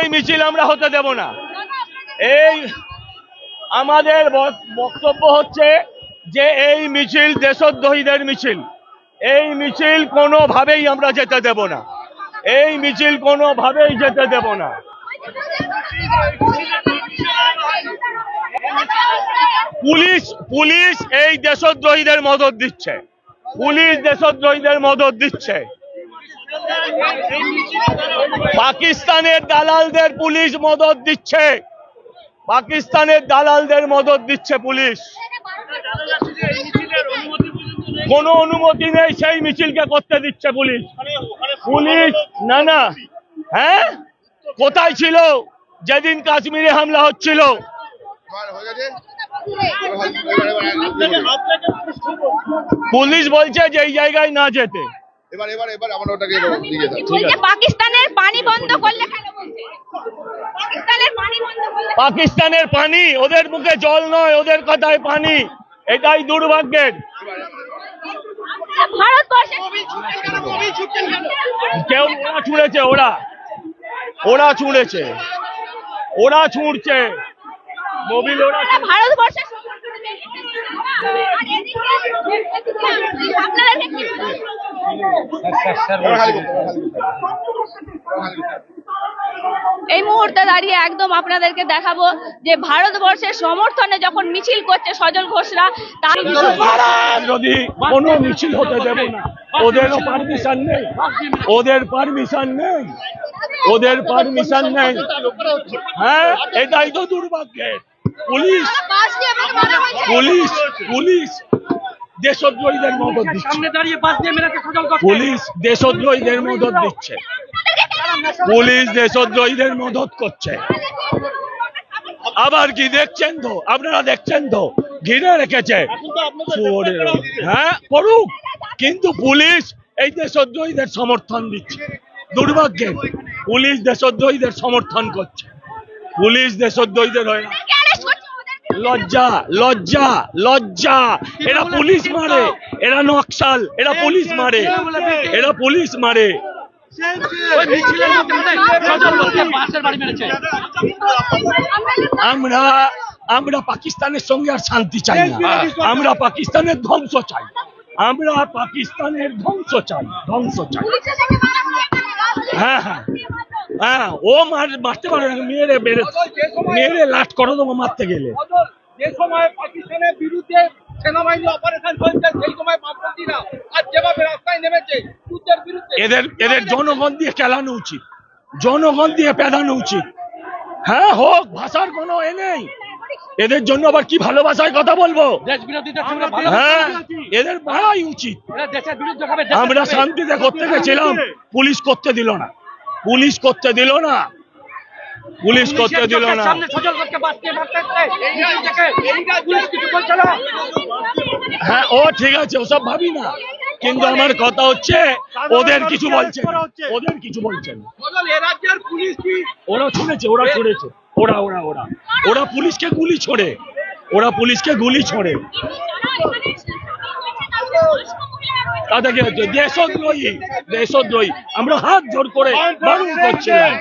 এই মিছিল আমরা হতে দেব না। এই আমাদের বক্তব্য হচ্ছে যে এই মিছিল দেশদ্রোহীদের মিছিল। এই মিছিল কোনোভাবেই আমরা যেতে দেব না। এই মিছিল কোনোভাবেই যেতে দেব না। পুলিশ পুলিশ এই দেশদ্রোহীদের মদত দিচ্ছে। পুলিশ দেশদ্রোহীদের মদত দিচ্ছে। পাকিস্তানের দালালদের পুলিশ মদত দিচ্ছে। পাকিস্তানের দালালদের মদত দিচ্ছে পুলিশ। কোনো অনুমতি নেই, সেই মিছিলকে করতে দিচ্ছে পুলিশ। পুলিশ, না না। হ্যাঁ? কোথায় ছিল? যেদিন কাশ্মীরে হামলা হচ্ছিল। পুলিশ বলছে যে জায়গায় না যেতে। এবার এবার এবার আমার ওটাকে দিয়ে দাও বলছে পাকিস্তানের পানি বন্ধ করলে কেন বলছে? পাকিস্তানের পানি বন্ধ করলে পাকিস্তানের পানি ওদের মুখে জল নয় ওদের কথায় পানি। এটাই দুর্ভাগ্যের। ভারতবর্ষে কেউ ওরা ছুঁড়েছে ওরা। ওরা ছুঁড়েছে। ওরা ছুঁড়ছে। মোবিল ওরা আপনারা ভারতবর্ষের আর এদিকে- এদিকে আপনাদেরকে কি এই মুহূর্তে দাঁড়িয়ে একদম আপনাদেরকে দেখাবো যে ভারতবর্ষের সমর্থনে যখন মিছিল করছে সজল ঘোষরা তার যদি কোনো মিছিল হতে দেব না ওদেরও পারমিশন নেই ওদের পারমিশন নেই ওদের পারমিশন নেই হ্যাঁ এটাই তো দুর্ভাগ্যের পুলিশ। পুলিশ পুলিশ দেশদ্রোহীদের মদত দিচ্ছে। পুলিশ দেশদ্রোহীদের মদত দিচ্ছে। পুলিশ দেশদ্রোহীদের মদত করছে। আবার কি দেখছেন তো? আপনারা দেখছেন তো? ঘিরে রেখেছে। হ্যাঁ করুক কিন্তু পুলিশ এই দেশদ্রোহীদের সমর্থন দিচ্ছে। দুর্ভাগ্যের। পুলিশ দেশদ্রোহীদের সমর্থন করছে। পুলিশ দেশদ্রোহীদের হয় না। লজ্জা লজ্জা লজ্জা। এরা পুলিশ মারে, এরা নকশাল, এরা পুলিশ মারে, এরা পুলিশ মারে। আমরা আমরা পাকিস্তানের সঙ্গে আর শান্তি চাই না। আমরা পাকিস্তানের ধ্বংস চাই। আমরা পাকিস্তানের ধ্বংস চাই ধ্বংস চাই। হ্যাঁ হ্যাঁ। হ্যাঁ ও মার মারতে পারে না মেরে মেরে মেরে লাট করে দেবো মারতে গেলে। যে সময় পাকিস্তানের বিরুদ্ধে সেনাবাহিনী অপারেশন চলছে সেই সময় বামপন্থীরা আর যেভাবে রাস্তায় নেমেছে যুদ্ধের বিরুদ্ধে এদের এদের জনগণ দিয়ে খেলানো উচিত। জনগণ দিয়ে পেদানো উচিত। হ্যাঁ হোক ভাষার কোনো এ নেই। এদের জন্য আবার কি ভালোবাসায় কথা বলব? হ্যাঁ এদের বাড়াই উচিত। আমরা শান্তিতে করতে গেছিলাম পুলিশ করতে দিল না। পুলিশ করতে দিল না। পুলিশ করতে দিল না। হ্যাঁ ও ঠিক আছে ওসব ভাবি না। কিন্তু আমার কথা হচ্ছে ওদের কিছু বলছে। ওদের কিছু বলছে ওরা ছুঁড়েছে ওরা ছুঁড়েছে। ওরা ওরা ওরা। ওরা পুলিশকে গুলি ছোড়ে। ওরা পুলিশকে গুলি ছোড়ে। তাদেরকে দেশদ্রোহী দেশদ্রোহী। আমরা হাত জোর করে বারণ করছিলাম